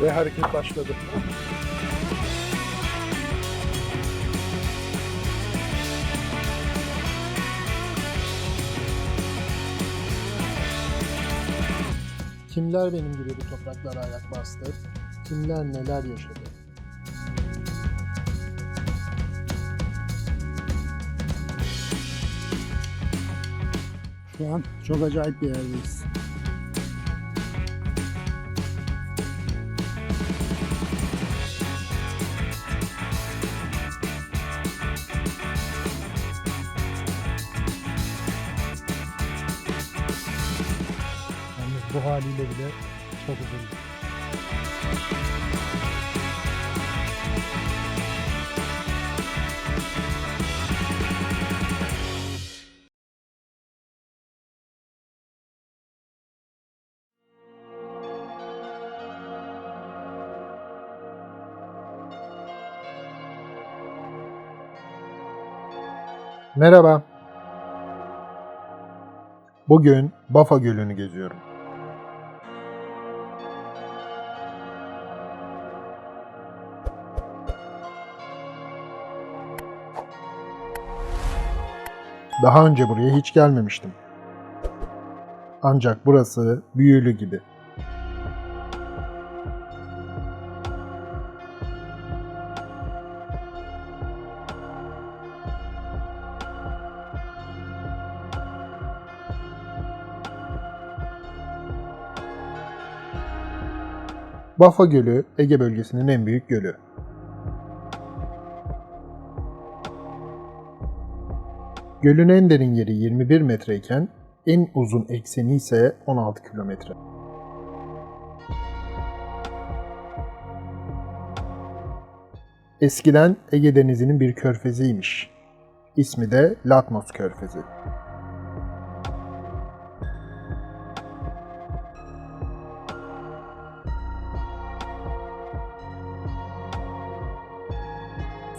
Ve hareket başladı. Kimler benim gibi bu topraklara ayak bastı? Kimler neler yaşadı? Şu an çok acayip bir yerdeyiz. Bu haliyle bile çok uzun. Merhaba. Bugün Bafa Gölü'nü geziyorum. Daha önce buraya hiç gelmemiştim. Ancak burası büyülü gibi. Bafa Gölü, Ege bölgesinin en büyük gölü. Gölün en derin yeri 21 metreyken en uzun ekseni ise 16 kilometre. Eskiden Ege Denizi'nin bir körfeziymiş. İsmi de Latmos Körfezi.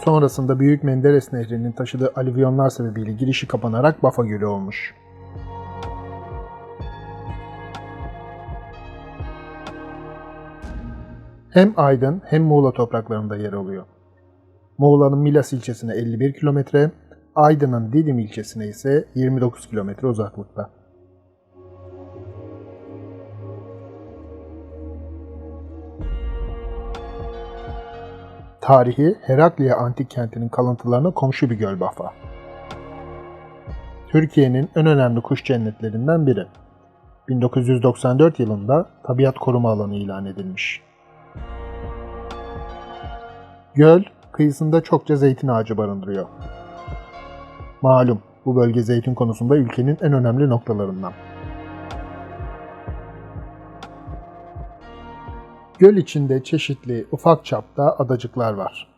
Sonrasında Büyük Menderes Nehri'nin taşıdığı alüvyonlar sebebiyle girişi kapanarak Bafa Gölü olmuş. Hem Aydın hem Muğla topraklarında yer alıyor. Muğla'nın Milas ilçesine 51 kilometre, Aydın'ın Didim ilçesine ise 29 kilometre uzaklıkta. Tarihi Herakliye antik kentinin kalıntılarına komşu bir göl Bafa. Türkiye'nin en önemli kuş cennetlerinden biri. 1994 yılında tabiat koruma alanı ilan edilmiş. Göl, kıyısında çokça zeytin ağacı barındırıyor. Malum, bu bölge zeytin konusunda ülkenin en önemli noktalarından. Göl içinde çeşitli ufak çapta adacıklar var.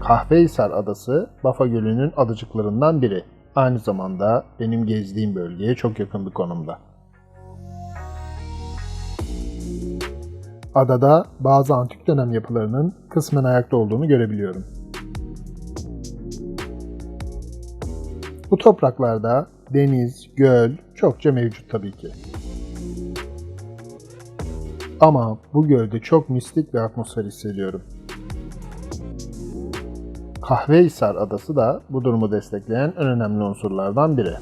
Kahvehisar Adası, Bafa Gölü'nün adacıklarından biri. Aynı zamanda benim gezdiğim bölgeye çok yakın bir konumda. Adada bazı antik dönem yapılarının kısmen ayakta olduğunu görebiliyorum. Bu topraklarda deniz, göl çokça mevcut tabii ki. Ama bu gölde çok mistik bir atmosfer hissediyorum. Kahvehisar Adası da bu durumu destekleyen en önemli unsurlardan biri.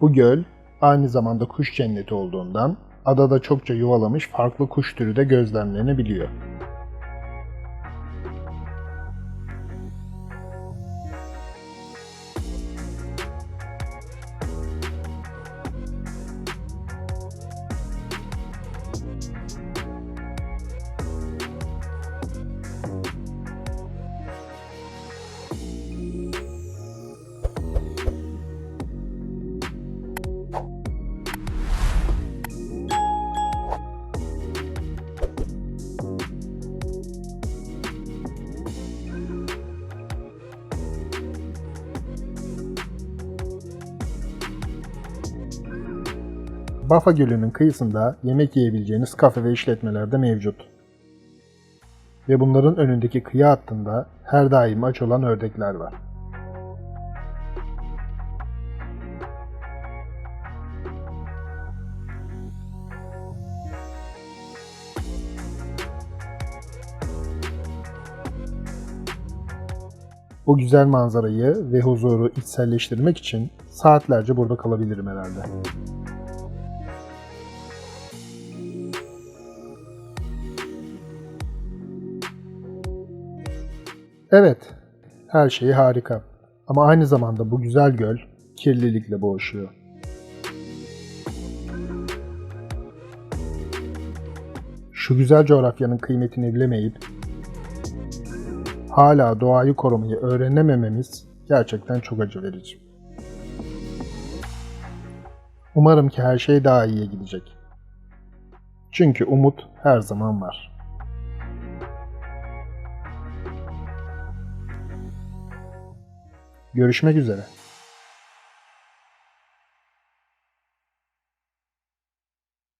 Bu göl aynı zamanda kuş cenneti olduğundan adada çokça yuvalamış farklı kuş türü de gözlemlenebiliyor. Bafa Gölü'nün kıyısında yemek yiyebileceğiniz kafe ve işletmeler de mevcut. ve bunların önündeki kıyı hattında her daim aç olan ördekler var. Bu güzel manzarayı ve huzuru içselleştirmek için saatlerce burada kalabilirim herhalde. Evet, her şey harika. Ama aynı zamanda bu güzel göl kirlilikle boğuşuyor. Şu güzel coğrafyanın kıymetini bilemeyip hala doğayı korumayı öğrenemememiz gerçekten çok acı verici. Umarım ki her şey daha iyiye gidecek. Çünkü umut her zaman var. Görüşmek üzere.